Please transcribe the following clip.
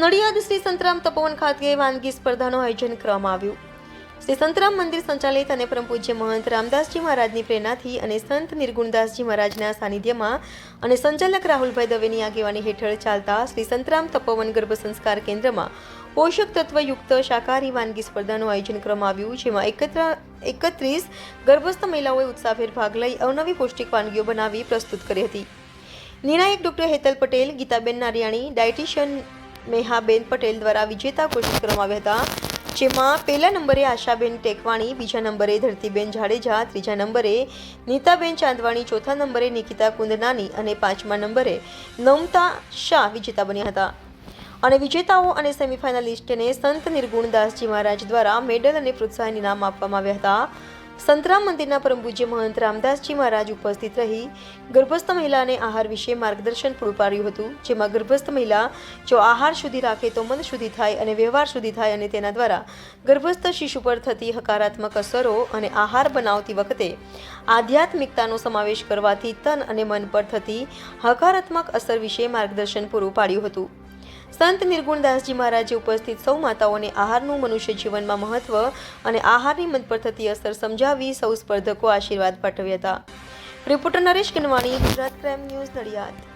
નડિયાદ શ્રી સંતરામ તપોવન ખાતે વાનગી સ્પર્ધાનું આયોજન કરવામાં આવ્યું. શ્રી સંતરામ મંદિર સંચાલિત અને પરમ પૂજ્ય મહંત રામદાસજી મહારાજની પ્રેરણાથી અને સંત નિર્ગુણદાસજી મહારાજના સાનિધ્યમાં અને સંચાલક રાહુલભાઈ દવેની આગેવાની હેઠળ ચાલતા શ્રી સંતરામ તપોવન ગર્ભ સંસ્કાર કેન્દ્રમાં પોષક તત્વયુક્ત શાકાહારી વાનગી સ્પર્ધાનું આયોજન કરવામાં આવ્યું, જેમાં એકત્ર, એકત્રીસ ગર્ભસ્થ મહિલાઓએ ઉત્સાહભેર ભાગ લઈ અવનવી પૌષ્ટિક વાનગીઓ બનાવી પ્રસ્તુત કરી હતી. નિર્ણાયક ડોક્ટર હેતલ પટેલ, ગીતાબેન નારિયાણી, ડાયટિશિયન મેહાબેન પટેલ દ્વારા વિજેતા ઘોષિત કરવામાં આવ્યા હતા, જેમાં પહેલા નંબરે આશાબેન ટેકવાણી, બીજા નંબરે ધરતીબેન જાડેજા, ત્રીજા નંબરે નીતાબેન ચાંદવાણી, ચોથા નંબરે નિકિતા કુંદનાની અને પાંચમા નંબરે નમતા શાહ વિજેતા બન્યા હતા. અને વિજેતાઓ અને સેમિફાઇનલિસ્ટને સંત નિર્ગુણદાસજી મહારાજ દ્વારા મેડલ અને પ્રોત્સાહન ઇનામ આપવામાં આવ્યા હતા. સંતરામ મંદિરના પરમ પૂજ્ય મહંત રામદાસજી મહારાજ ઉપસ્થિત રહી ગર્ભસ્થ મહિલાને આહાર વિશે માર્ગદર્શન પૂરું પાડ્યું હતું. જેમાં ગર્ભસ્થ મહિલા જો આહાર સુધી રાખે તો મન શુદ્ધિ થાય અને વ્યવહાર શુદ્ધિ થાય અને તેના દ્વારા ગર્ભસ્થ શિશુ પર થતી હકારાત્મક અસરો અને આહાર બનાવતી વખતે આધ્યાત્મિકતાનો સમાવેશ કરવાથી તન અને મન પર થતી હકારાત્મક અસર વિશે માર્ગદર્શન પૂરું પાડ્યું હતું. સંત નિર્ગુણદાસજી મહારાજે ઉપસ્થિત સૌ માતાઓને આહારનું મનુષ્ય જીવનમાં મહત્વ અને આહારની મન પર થતી અસર સમજાવી સૌ સ્પર્ધકો આશીર્વાદ પાઠવ્યા હતા. Reporter Naresh Kanvani, Gujarat crime news Nadiad.